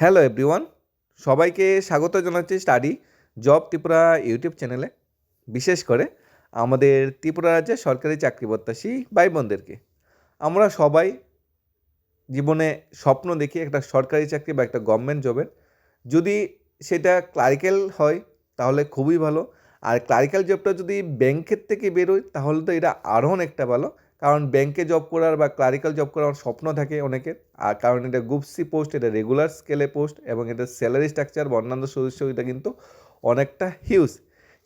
Hello everyone সবাইকে স্বাগত জানাচ্ছি স্টাডি জব ত্রিপুরা ইউটিউব চ্যানেলে। বিশেষ করে আমাদের ত্রিপুরা রাজ্যের সরকারি চাকরি প্রত্যাশী ভাই বোনদেরকে আমরা সবাই জীবনে স্বপ্ন দেখি একটা সরকারি চাকরি বা একটা গভর্নমেন্ট জবের যদি সেটা ক্লারিক্যাল হয়, তাহলে খুবই ভালো। আর ক্লারিক্যাল জবটা যদি ব্যাংকের থেকে বেরোয়, তাহলে তো এটা আরও অনেকটা ভালো। কারণ ব্যাংকে জব করার বা ক্লারিক্যাল জব করার স্বপ্ন থাকে অনেকের। আর কারণ এটা গ্রুপ সি পোস্ট এটা রেগুলার স্কেলে পোস্ট এবং এটা স্যালারি স্ট্রাকচার বা অন্যান্য সুযোগ এটা কিন্তু অনেকটা হিউজ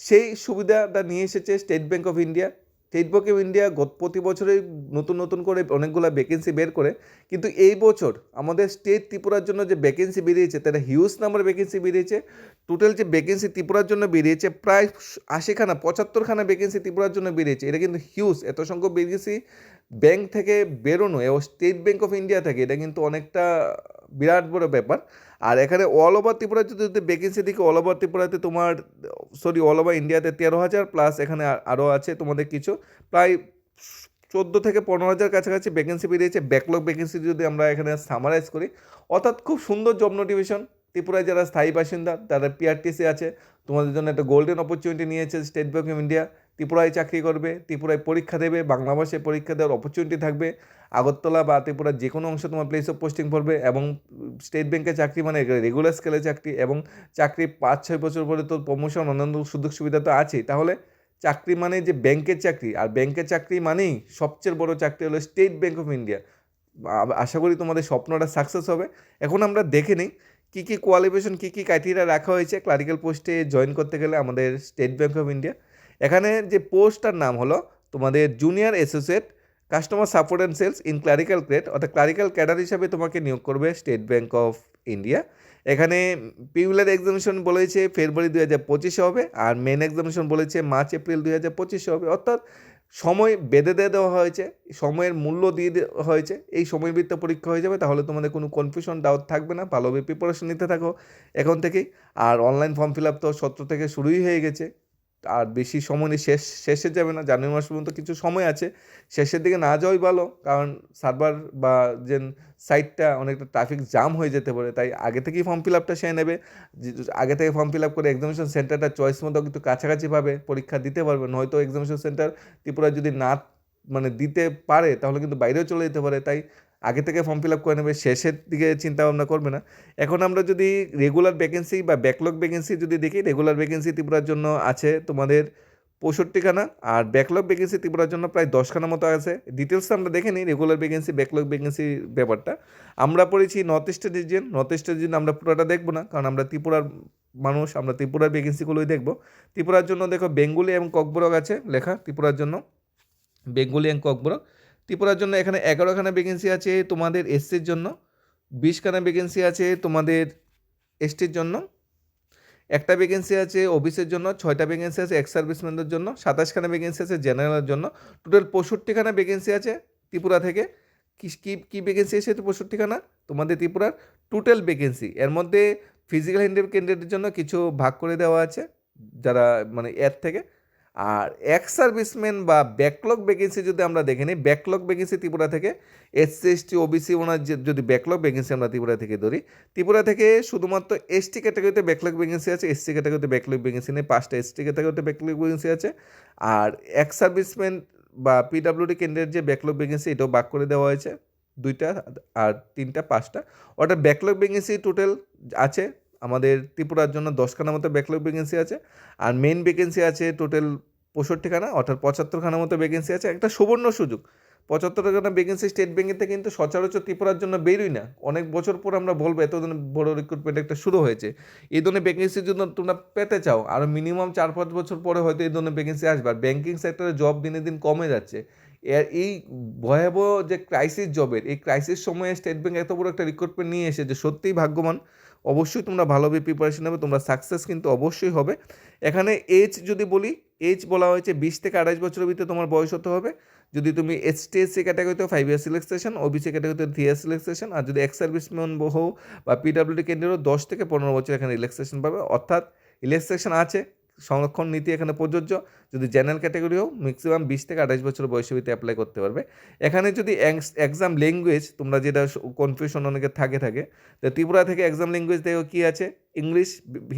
সেই সুবিধাটা নিয়ে এসেছে State Bank of India State Bank of India গত প্রতি বছরই নতুন নতুন করে অনেকগুলো ভ্যাকেন্সি বের করে। কিন্তু এই বছর আমাদের স্টেট ত্রিপুরার জন্য যে ভ্যাকেন্সি বেরিয়েছে, তারা হিউজ নাম্বার ভ্যাকেন্সি বেরিয়েছে। টোটাল যে ভ্যাকেন্সি ত্রিপুরার জন্য বেরিয়েছে, প্রায় আশিখানা, পঁচাত্তরখানা ভ্যাকেন্সি ত্রিপুরার জন্য বেরিয়েছে। এটা কিন্তু হিউজ এত সংখ্যক ভ্যাকেন্সি ব্যাংক থেকে বেরোনো এবং স্টেট ব্যাঙ্ক অফ ইন্ডিয়া থেকে, এটা কিন্তু অনেকটা বিরাট বড় ব্যাপার। আর এখানে অল ওভার ত্রিপুরা যদি ভ্যাকেন্সি দিকে অল ওভার ত্রিপুরাতে তোমার সরি অল ওভার ইন্ডিয়াতে তেরো হাজার প্লাস এখানে আরও আছে তোমাদের কিছু। প্রায় চোদ্দ থেকে পনেরো হাজার কাছাকাছি ভ্যাকেন্সি বেরিয়েছে। ব্যাকলগ ভ্যাকেন্সি যদি আমরা এখানে সামারাইজ করি, অর্থাৎ খুব সুন্দর জব নোটিফিকেশন ত্রিপুরায় যারা স্থায়ী বাসিন্দা তারা পিআরটিসি আছে। তোমাদের জন্য একটা গোল্ডেন অপরচুনিটি নিয়েছে স্টেট ব্যাঙ্ক অফ ইন্ডিয়া ত্রিপুরায় চাকরি করবে, ত্রিপুরায় পরীক্ষা দেবে, বাংলা ভাষায় পরীক্ষা দেওয়ার অপরচুনিটি থাকবে, আগরতলা বা ত্রিপুরার যে কোনো অংশে তোমার প্লেস অফ পোস্টিং পড়বে এবং স্টেট ব্যাংকে চাকরি মানে রেগুলার স্কেলে চাকরি এবং চাকরি পাঁচ ছয় বছর পরে তো প্রমোশন অন্যান্য সুযোগ সুবিধা তো আছেই। তাহলে চাকরি মানে যে ব্যাংকের চাকরি, আর ব্যাংকের চাকরি মানেই সবচেয়ে বড় চাকরি হলো স্টেট ব্যাঙ্ক অফ ইন্ডিয়া আশা করি তোমাদের স্বপ্নটা সাকসেস হবে। এখন আমরা দেখে নিই কী কী কোয়ালিফিকেশন কী কী ক্রাইটেরিয়া রাখা হয়েছে। ক্লারিক্যাল পোস্টে জয়েন করতে গেলে আমাদের স্টেট ব্যাঙ্ক অফ ইন্ডিয়া এখানে যে পোস্টটার নাম হলো, তোমাদের junior associate customer support and sales in clerical grade অর্থাৎ ক্লারিক্যাল ক্যাডার হিসাবে তোমাকে নিয়োগ করবে স্টেট ব্যাঙ্ক অফ ইন্ডিয়া এখানে পিউলার এক্সামিনেশন বলেছে ফেব্রুয়ারি দু হাজার পঁচিশে হবে, আর মেন এক্সামিনেশন বলেছে মার্চ এপ্রিল দুই হাজার পঁচিশে হবে। অর্থাৎ সময় বেঁধে দিয়ে দেওয়া হয়েছে, সময়ের মূল্য দিয়ে দেওয়া হয়েছে। এই সময়বৃত্ত পরীক্ষা হয়ে যাবে, তাহলে তোমাদের কোনো কনফিউশন ডাউট থাকবে না। ভালোভাবে প্রিপারেশন নিতে থাকো এখন থেকেই। আর অনলাইন ফর্ম ফিল আপ তো সত্তর থেকে শুরুই হয়ে গেছে। আর বেশি সময় নেই, শেষ, শেষে যাবে না, জানুয়ারি মাস পর্যন্ত কিছু সময় আছে, শেষের দিকে না যাওয়াই ভালো, কারণ সার্ভার বা যে সাইটটা অনেকটা ট্রাফিক জাম হয়ে যেতে পারে, তাই আগে থেকেই ফর্ম ফিল আপটা সে নেবে আগে থেকে ফর্ম ফিল আপ করে এক্সামিনেশন সেন্টারটা চয়েস মতো কিন্তু কাছাকাছি পাবে পরীক্ষা দিতে পারবে, নয়তো এক্সামিনেশন সেন্টার ত্রিপুরায় যদি না মানে দিতে পারে, তাহলে কিন্তু বাইরেও চলে যেতে পারে, তাই আগে থেকে ফর্ম ফিল আপ করে নেবে, শেষের দিকে চিন্তা ভাবনা করবে না। এখন আমরা যদি রেগুলার ভ্যাকেন্সি বা ব্যাকলগ ভ্যাকেন্সি যদি দেখি রেগুলার ভ্যাকেন্সি ত্রিপুরার জন্য আছে তোমাদের পঁয়ষট্টিখানা, আর ব্যাকলগ ভ্যাকেন্সি ত্রিপুরার জন্য প্রায় দশখানা মতো আছে। ডিটেলসটা আমরা দেখে নিই রেগুলার ভ্যাকেন্সি ব্যাকলগ ভ্যাকেন্সি ব্যাপারটা। আমরা পড়েছি নর্থ ইস্টের রিজিয়ন নর্থ ইস্টের রিজিয়ন আমরা পুরোটা দেখব না, কারণ আমরা ত্রিপুরার মানুষ, আমরা ত্রিপুরার ভ্যাকেন্সিগুলোই দেখব। ত্রিপুরার জন্য দেখো, বেঙ্গুলি এবং ককবরক আছে লেখা ত্রিপুরার জন্য। বেঙ্গুলি এবং ককবরক। ত্রিপুরার জন্য এখানে এগারোখানা ভ্যাকেন্সি আছে তোমাদের এসসির জন্য, বিশখানা ভ্যাকেন্সি আছে তোমাদের এসটির জন্য, একটা ভ্যাকেন্সি আছে ওবিসির জন্য, ছয়টা ভ্যাকেন্সি আছে এক্স সার্ভিসম্যানদের জন্য, সাতাশখানা ভ্যাকেন্সি আছে জেনারেলের জন্য টোটাল পঁয়ষট্টিখানা ভ্যাকেন্সি আছে ত্রিপুরা থেকে। কী কী কী ভ্যাকেন্সি এসেছে পঁয়ষট্টিখানা? তোমাদের ত্রিপুরার টোটাল ভ্যাকেন্সি এর মধ্যে ফিজিক্যাল হ্যান্ডিক্যাপ ক্যান্ডিডেটের জন্য কিছু ভাগ করে দেওয়া আছে, যারা মানে এর থেকে। আর এক্স সার্ভিসম্যান বা ব্যাকলগ ভ্যাকেন্সি যদি আমরা দেখে নিই ব্যাকলগ ভ্যাকেন্সি ত্রিপুরা থেকে এসসি এসটি ওবিসি ওনার যদি ব্যাকলগ ভ্যাকেন্সি আমরা ত্রিপুরা থেকে ধরি, ত্রিপুরা থেকে শুধুমাত্র এসটি ক্যাটাগরিতে ব্যাকলগ ভ্যাকেন্সি আছে এসসি ক্যাটাগরিতে ব্যাকলগ ভ্যাকেন্সি নেই, পাঁচটা এসটি ক্যাটাগরিতে ব্যাকলগ ভ্যাকেন্সি আছে। আর এক্স সার্ভিসম্যান বা পিডাব্লিউডি কেন্দ্রের যে ব্যাকলগ ভ্যাকেন্সি এটাও বাক করে দেওয়া হয়েছে, দুইটা আর তিনটা, পাঁচটা। ওটা ব্যাকলগ ভ্যাকেন্সি টোটাল আছে আমাদের ত্রিপুরার জন্য দশখানা মতো ব্যাকলগ ভ্যাকেন্সি আছে। আর মেন ভ্যাকেন্সি আছে টোটাল পঁয়ষট্টিখানা, অর্থাৎ পঁচাত্তরখানা মতো ভ্যাকেন্সি আছে। একটা সুবর্ণ সুযোগ। পঁচাত্তরখানা ভ্যাকেন্সি স্টেট ব্যাঙ্কের থেকে কিন্তু সচরাচর ত্রিপুরার জন্য বেরোই না। অনেক বছর পর আমরা বলব এতদিন বড় রিক্রুটমেন্ট একটা শুরু হয়েছে। এই ধরনের ভ্যাকেন্সির জন্য তোমরা পেতে চাও। আর মিনিমাম চার পাঁচ বছর পরে হয়তো এই ধরনের ভ্যাকেন্সি আসবে। আর ব্যাঙ্কিং সেক্টরে জব দিনে দিন কমে যাচ্ছে। এর এই ভয়াবহ যে ক্রাইসিস জবের এই ক্রাইসিস সময়ে স্টেট ব্যাঙ্ক এত বড় একটা রিক্রুটমেন্ট নিয়ে এসেছে, সত্যিই ভাগ্যবান। অবশ্যই তোমরা ভালোভাবে প্রিপারেশন নেবে, তোমরা সাকসেস কিন্তু অবশ্যই হবে। এখানে এজ যদি বলি এজ বলা হয়েছে বিশ থেকে আঠাশ বছরের ভিতরে তোমার বয়স হতে হবে। যদি তুমি এস টি এসসি ক্যাটাগরিতে ফাইভ ইয়ার সিলেকশন ওবিসি ক্যাটাগরিতে থ্রি ইয়ার সিলেকশন আর যদি এক্স সার্ভিসম্যান হও বা পিডাব্লিউডি কেন্দ্রেরও দশ থেকে পনেরো বছর এখানে রিল্যাক্সেশন পাবে। অর্থাৎ রিল্যাক্সেশন আছে। সংরক্ষণ নীতি এখানে প্রযোজ্য। যদি জেনারেল ক্যাটাগরি হোক ম্যাক্সিমাম বিশ থেকে আঠাশ বছর বয়সের ভিতরে অ্যাপ্লাই করতে পারবে। এখানে যদি এক্সাম ল্যাঙ্গুয়েজ তোমরা যেটা কনফিউশন অনেকে থাকে থাকে, তো ত্রিপুরা থেকে এক্সাম ল্যাঙ্গুয়েজ দেখো কী আছে? ইংলিশ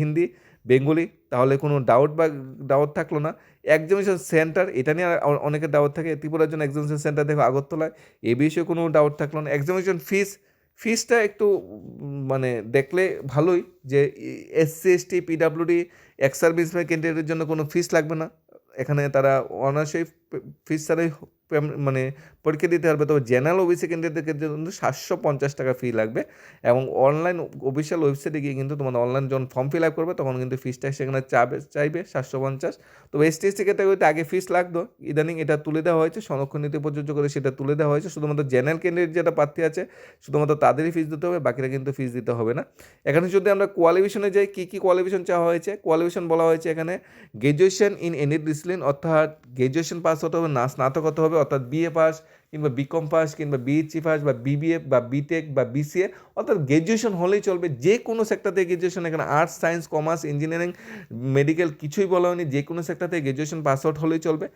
হিন্দি বেঙ্গলি তাহলে কোনো ডাউট বা ডাউট থাকল না। এক্সামিনেশন সেন্টার এটা নিয়ে অনেকের ডাউট থাকে। ত্রিপুরার জন্য এক্সামিনেশন সেন্টার দেখো আগরতলায়, এ বিষয়ে কোনো ডাউট থাকল না। এক্সামিনেশন ফিস ফিসটা একটু মানে দেখলে ভালোই যে SC ST PWD ex serviceman ক্যান্ডিডেটের জন্য কোনো ফিস লাগবে না। এখানে তারা অনার্সই ফিস ছাড়াই মানে পরীক্ষা দিতে পারবে তবে জেনারেল ওবিসি ক্যান্ডিডেটদের কিন্তু সাতশো পঞ্চাশ টাকা ফি লাগবে এবং অনলাইন অফিসিয়াল ওয়েবসাইটে গিয়ে কিন্তু তোমাদের অনলাইন যখন ফর্ম ফিল আপ করবে, তখন কিন্তু ফিসটা সেখানে চাবে, চাইবে সাতশো পঞ্চাশ। তবে এস টি এস ক্যাটাগরিতে আগে ফিস লাগতো। ইদানিং এটা তুলে দেওয়া হয়েছে, সংরক্ষণ নীতি প্রযোজ্য করে সেটা তুলে দেওয়া হয়েছে। শুধুমাত্র জেনারেল ক্যান্ডিডেট যেটা প্রার্থী আছে, শুধুমাত্র তাদেরই ফিস দিতে হবে, বাকিরা কিন্তু ফিস দিতে হবে না। এখানে যদি আমরা কোয়ালিফিকেশনে যাই, কী কী কোয়ালিফিকেশন চাওয়া হয়েছে? কোয়ালিফিকেশন বলা হয়েছে এখানে গ্র্যাজুয়েশন ইন এনি ডিসিপ্লিন অর্থাৎ গ্র্যাজুয়েশন পাস হতে হবে, না স্নাতক হতে হবে অর্থাৎ বিএ পাস কিংবা বিকম পাস কিংবা বিএসসি পাস বা বিবিএ বা বিটেক বা বিসিএ অর্থাৎ গ্র্যাজুয়েশন হলেই চলবে। যে কোনো সেক্টর থেকে গ্র্যাজুয়েশন এখানে arts science commerce engineering medical কিছুই বলা হয়নি, যে কোনো সেক্টর থেকে গ্র্যাজুয়েশন পাস আউট হলেই চলবে।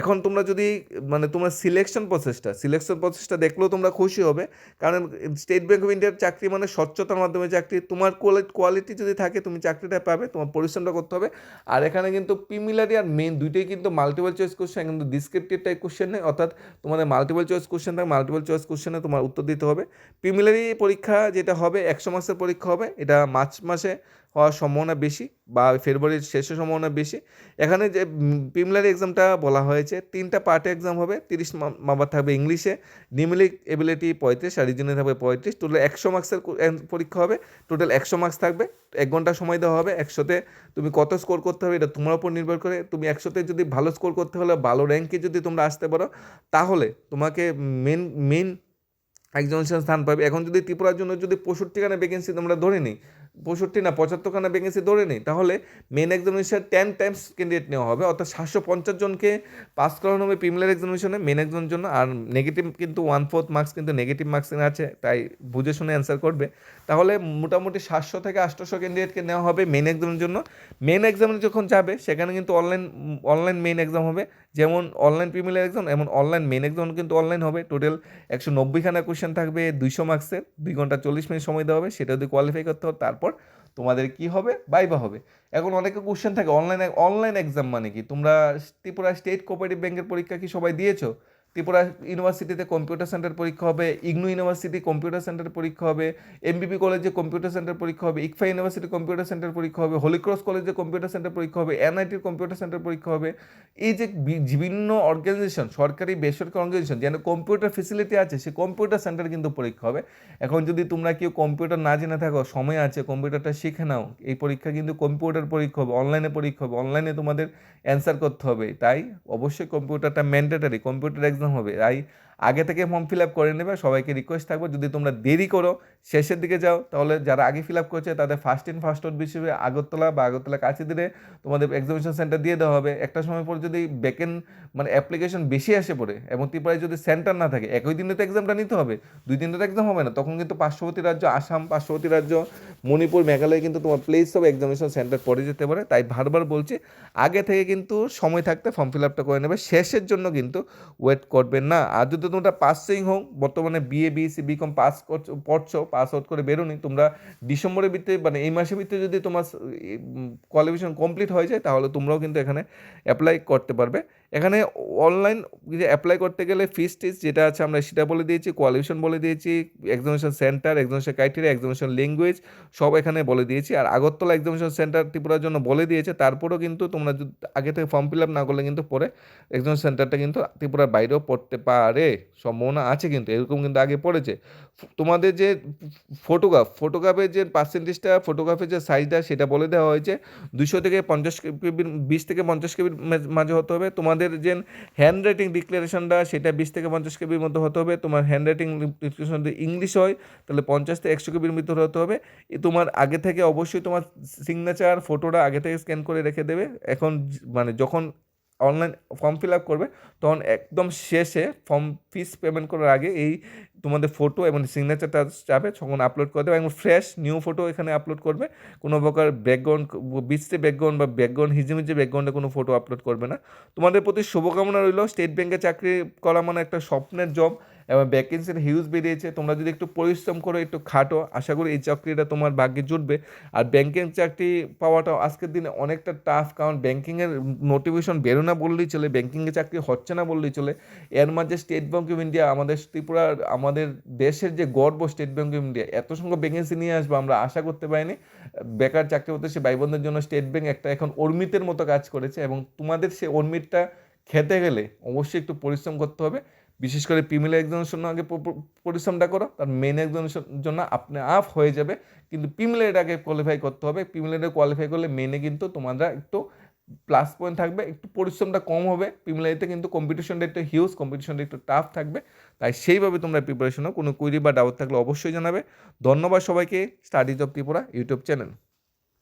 এখন তোমরা যদি মানে তোমরা সিলেকশন প্রসেসটা সিলেকশন প্রসেসটা দেখলেও তোমরা খুশি হবে। কারণ স্টেট ব্যাংক অফ ইন্ডিয়ার চাকরি মানে স্বচ্ছতার মাধ্যমে চাকরি। তোমার কোয়ালিটি যদি থাকে, তুমি চাকরিটা পাবে, তোমার পরিশ্রমটা করতে হবে। আর এখানে কিন্তু প্রিমিলারি আর মেন দুইটাই কিন্তু মাল্টিপল চয়েস কোশ্চেন কিন্তু ডিসক্রিপটিভ টাইপ কোশ্চেন নেই। অর্থাৎ তোমাদের মাল্টিপল চয়েস কোশ্চেন থাকে মাল্টিপল চয়েস কোশ্চেনে তোমার উত্তর দিতে হবে। প্রিমিলারি পরীক্ষা যেটা হবে, একশো মাসের পরীক্ষা হবে, এটা মার্চ মাসে। হওয়ার সম্ভাবনা বেশি বা ফেব্রুয়ারির শেষের সম্ভাবনা বেশি। এখানে যে প্রিমিলারি এক্সামটা বলা হয়েছে, তিনটা পার্টে এক্সাম হবে, তিরিশ নাম্বার থাকবে ইংলিশে, নিউমেরিক এবিলিটি পঁয়ত্রিশ আর রিজনে থাকবে পঁয়ত্রিশ। টোটাল একশো মার্কসের পরীক্ষা হবে, টোটাল একশো মার্কস থাকবে, এক ঘণ্টা সময় দেওয়া হবে, একশোতে তুমি কত স্কোর করতে হবে এটা তোমার উপর নির্ভর করে। তুমি একশোতে যদি ভালো স্কোর করতে হলে, ভালো র্যাঙ্কে যদি তোমরা আসতে পারো, তাহলে তোমাকে মেন মেন একজন স্থান পাবে। এখন যদি ত্রিপুরার জন্য যদি পঁয়ষট্টিখানা ভ্যাকেন্সি তোমরা ধরে নিই পঁয়ষট্টি না পঁচাত্তরখানা ভ্যাকেন্সি ধরে নিই, তাহলে main examination ten times candidate নেওয়া হবে, অর্থাৎ সাতশো পঞ্চাশ জনকে পাস করানো হবে প্রিমিলার এক্সামিনেশনে মেন এক্সামের জন্য, আর নেগেটিভ কিন্তু ওয়ান ফোর্থ মার্কস কিন্তু নেগেটিভ মার্কস আছে, তাই বুঝে শুনে অ্যান্সার করবে। তাহলে মোটামুটি সাতশো থেকে আটশোশো ক্যান্ডিডেটকে নেওয়া হবে মেন এক্সামের জন্য। মেন এক্সামে যখন যাবে, সেখানে কিন্তু অনলাইন অনলাইন মেন এক্সাম হবে যেমন অনলাইন প্রিমিয়ার একজন, এমন অনলাইন মেন একজন কিন্তু অনলাইন হবে। টোটাল একশো নব্বইখানা কোয়েশ্চেন থাকবে, দুইশো মার্কসের দুই ঘণ্টা চল্লিশ মিনিট সময় দেওয়া হবে, সেটা যদি কোয়ালিফাই করতে হবে তারপর তোমাদের কি হবে? বাইবা হবে। এখন অনেকে কোশ্চেন থাকে অনলাইন অনলাইন এক্সাম মানে কি? তোমরা ত্রিপুরা স্টেট কোঅপারেটিভ ব্যাংকের পরীক্ষা কি সবাই দিয়েছ? ত্রিপুরা ইউনিভার্সিটিতে কম্পিউটার সেন্টার পরীক্ষা হবে ইগনু ইউনিভার্সিটি কম্পিউটার সেন্টার পরীক্ষা হবে এমবিপি কলেজে কম্পিউটার সেন্টার পরীক্ষা হবে ইকফা ইউনিভার্সিটি কম্পিউটার সেন্টার পরীক্ষা হবে হলিক্রস কলেজে কম্পিউটার সেন্টার পরীক্ষা হবে এনআইটির কম্পিউটার সেন্টার পরীক্ষা হবে। এই যে বিভিন্ন অর্গানাইজেশন সরকারি, বেসরকারি অর্গানাইজেশন যেন কম্পিউটার ফেসিলিটি আছে, সে কম্পিউটার সেন্টার কিন্তু পরীক্ষা হবে। এখন যদি তোমরা কেউ কম্পিউটার না জেনে থাকো, সময় আছে কম্পিউটারটা শিখে নাও, এই পরীক্ষা কিন্তু কম্পিউটার পরীক্ষা হবে অনলাইনে পরীক্ষা হবে অনলাইনে তোমাদের অ্যান্সার করতে হবে। তাই অবশ্যই কম্পিউটারটা ম্যান্ডেটারি কম্পিউটার এক্সাম হবে তাই আগে থেকে ফর্ম ফিল আপ করে নেবে, সবাইকে রিকোয়েস্ট থাকবে, যদি তোমরা দেরি করো, শেষের দিকে যাও, তাহলে যারা আগে ফিল আপ করছে, তাদের ফার্স্ট ইন ফার্স্ট আউট হিসেবে আগরতলা বা আগরতলা কাছে দিলে তোমাদের এক্সামিনেশন সেন্টার দিয়ে দেওয়া হবে। একটা সময় পর যদি বেকেন মানে অ্যাপ্লিকেশন বেশি আসে পড়ে এবং ত্রিপুরায় যদি সেন্টার না থাকে, একই দিনে তো এক্সামটা নিতে হবে, দুই দিনে তো এক্সাম হবে না, তখন কিন্তু পার্শ্ববর্তী রাজ্য, আসাম, পার্শ্ববর্তী রাজ্য, মণিপুর, মেঘালয় কিন্তু তোমার প্লেস অফ এক্সামিনেশন সেন্টার পড়ে যেতে পারে। তাই বারবার বলছি, আগে থেকে কিন্তু সময় থাকতে ফর্ম ফিল আপটা করে নেবে, শেষের জন্য কিন্তু ওয়েট করবেন না। আর যদি তোমরা পাসিং হোক, বর্তমানে বিএ বিএসসি বিকম পাস করছ, পড়ছো পাস আউট করে বেরোনি, তোমরা ডিসেম্বরের ভিতরে মানে এই মাসের ভিতরে যদি তোমার কোয়ালিফিকেশন কমপ্লিট হয়ে যায়, তাহলে তোমরাও কিন্তু এখানে অ্যাপ্লাই করতে পারবে। এখানে অনলাইন অ্যাপ্লাই করতে গেলে ফিস টিস যেটা আছে আমরা সেটা বলে দিয়েছি কোয়ালিফিকেশন বলে দিয়েছি examination centre examination criteria examination language সব এখানে বলে দিয়েছি। আর আগরতলা এক্সামিনেশন সেন্টার ত্রিপুরার জন্য বলে দিয়েছে, তারপরেও কিন্তু তোমরা আগে থেকে ফর্ম ফিল আপ না করলে কিন্তু পরে এক্সামিনেশন সেন্টারটা কিন্তু ত্রিপুরার বাইরেও পড়তে পারে। সম্ভাবনা আছে কিন্তু, এরকম কিন্তু আগে পড়েছে। তোমাদের যে ফটোগ্রাফ ফটোগ্রাফের যে পার্সেন্টেজটা ফটোগ্রাফের যে সাইজটা সেটা বলে দেওয়া হয়েছে। দুশো থেকে পঞ্চাশ কেবির, বিশ থেকে পঞ্চাশ কেবির মাঝে হতে হবে। তোমাদের যে হ্যান্ড রাইটিং ডিক্লারেশনটা সেটা বিশ থেকে পঞ্চাশ কেবির মধ্যে হতে হবে। তোমার হ্যান্ড রাইটিং ডিক্লারেশন যদি ইংলিশ হয়, তাহলে পঞ্চাশ থেকে একশো কেবির মধ্যে হতে হবে। তোমার আগে থেকে অবশ্যই তোমার সিগনেচার ফটোটা আগে থেকে স্ক্যান করে রেখে দেবে। এখন মানে যখন অনলাইন ফর্ম ফিল আপ করবে। তখন একদম শেষে ফর্ম ফিস পেমেন্ট করার আগে এই তোমাদের ফটো এবং সিগনেচারটা যাবে, তখন আপলোড করে দেবে এবং ফ্রেশ নিউ ফটো এখানে আপলোড করবে। কোনো প্রকার ব্যাকগ্রাউন্ড বিচতে ব্যাকগ্রাউন্ড বা ব্যাকগ্রাউন্ড হিজিমিজি ব্যাকগ্রাউন্ডে কোনো ফটো আপলোড করবে না। তোমাদের প্রতি শুভকামনা রইল। স্টেট ব্যাঙ্কে চাকরি করা মানে একটা স্বপ্নের জব এবং ভ্যাকেন্সির হিউজ বেরিয়েছে। তোমরা যদি একটু পরিশ্রম করো, একটু খাটো, আশা করি এই চাকরিটা তোমার ভাগ্যে জুটবে। আর ব্যাংকিং চাকরি পাওয়াটাও আজকের দিনে অনেকটা টাফ কারণ ব্যাংকিংয়ের নোটিফিকেশন বেরো না বললেই চলে ব্যাংকিংয়ে চাকরি হচ্ছে না বললেই চলে। এর মাঝে স্টেট ব্যাঙ্ক অফ ইন্ডিয়া আমাদের ত্রিপুরার, আমাদের দেশের যে গর্ব স্টেট ব্যাঙ্ক অফ ইন্ডিয়া এত সংখ্যক ভ্যাকেন্সি নিয়ে আসব আমরা আশা করতে পারিনি। বেকার চাকরি হতে সে ভাই বোনদের জন্য স্টেট ব্যাঙ্ক একটা এখন অর্মিতের মতো কাজ করেছে এবং তোমাদের সে অর্মিতটা খেতে গেলে অবশ্যই একটু পরিশ্রম করতে হবে। বিশেষ করে ফিমেল একজনের জন্য আগে পরিশ্রমটা করো। তার মেন একজনের জন্য আপনি আপ হয়ে যাবে। কিন্তু ফিমেলের আগে কোয়ালিফাই করতে হবে। ফিমেলের কোয়ালিফাই করলে মেনে কিন্তু তোমরা একটু প্লাস পয়েন্ট থাকবে। একটু পরিশ্রমটা কম হবে। ফিমেলাইতে কিন্তু কম্পিটিশনটা একটু হিউজ কম্পিটিশনটা একটু টাফ থাকবে। তাই সেইভাবে তোমরা প্রিপারেশনও কোনো কুইরি বা ডাউট থাকলে অবশ্যই জানাবে। ধন্যবাদ সবাইকে। Studies of Tripura YouTube channel